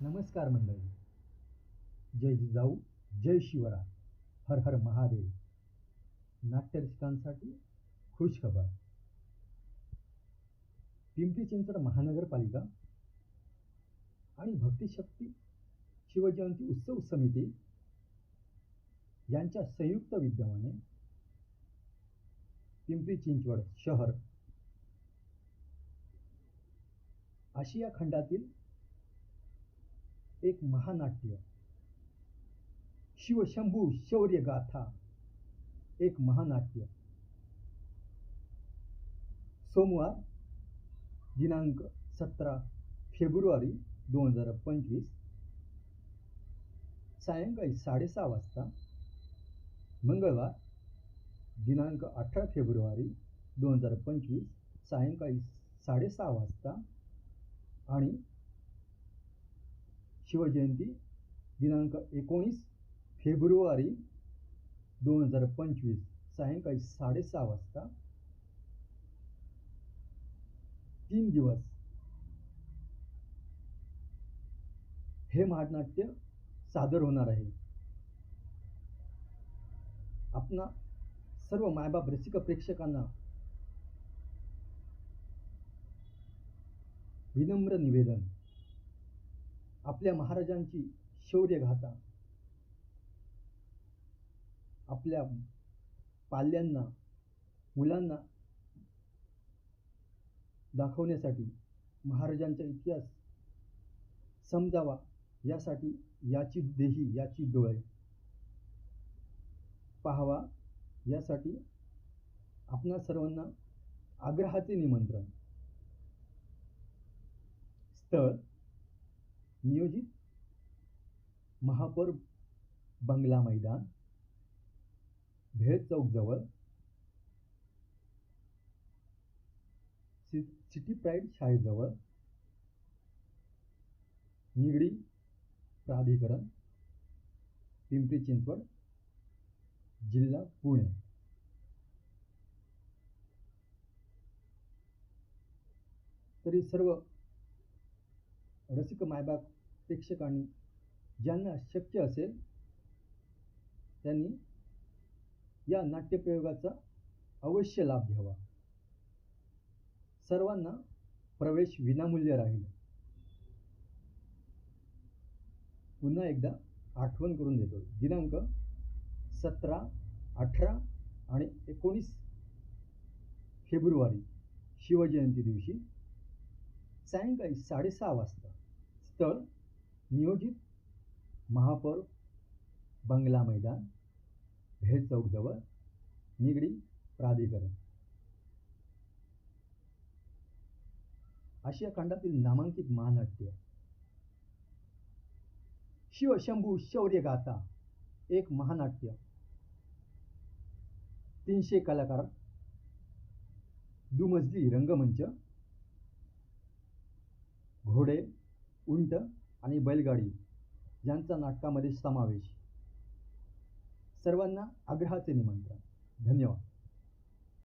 नमस्कार मंडळी. जय जिजाऊ जय शिवरा हर हर महादेव. नाट्यरसिकांसाठी खुश खबर पिंपरी चिंचवड महानगरपालिका आणि भक्तिशक्ती शिवजयंती उत्सव समिती यांच्या संयुक्त विद्यमाने पिंपरी चिंचवड शहर आशिया खंडातील एक महानाट्य. शिवशंभू शौर्य गाथा. एक महानाट्य. सोमवार दिनांक सतरा फेब्रुवारी दोन हजार पंचवीस. सायंकाळी साडेसहा वाजता मंगळवार दिनांक अठरा फेब्रुवारी दोन हजार पंचवीस सायंकाळी साडेसहा वाजता आणि शिवजयंती दिनांक एकोणीस फेब्रुवारी दोन हजार पंचवीस सायंकाळी साडेसहा वाजता तीन दिवस. हे महानाट्य सादर होणार आहे. आपणा सर्व मायबाप रसिक प्रेक्षकांना विनम्र निवेदन. आपल्या महाराजांची शौर्यगाथा आपल्या पाल्यांना मुलांना दाखवण्यासाठी महाराजांचा इतिहास समजावा यासाठी याची देही याची डोळे पाहावा यासाठी आपणा सर्वांना आग्रहाचे निमंत्रण. स्थळ नियोजित महापौर बंगला मैदान भेळ चौकजवळ सि सिटी प्राईड शाळेजवळ निगडी प्राधिकरण पिंपरी चिंचवड जिल्हा पुणे. तरी सर्व रसिक मायबाप प्रेक्षकांनी ज्यांना शक्य असेल त्यांनी या नाट्यप्रयोगाचा अवश्य लाभ घ्यावा. सर्वांना प्रवेश विनामूल्य राहील. पुन्हा एकदा आठवण करून देतो. दिनांक सतरा अठरा आणि एकोणीस फेब्रुवारी शिवजयंती दिवशी सायंकाळी साडेसहा वाजता स्थळ नियोजित महापौर बंगला मैदान भेळ चौकजवळ निगडी प्राधिकरण. आशिया खंडातील नामांकित महानाट्य. शिवशंभू शौर्य गाथा एक महानाट्य. तीनशे कलाकार. दुमजली रंगमंच. घोडे उंट आणि बैलगाडी यांचा नाटकामध्ये समावेश. सर्वांना आग्रहाचे निमंत्रण. धन्यवाद.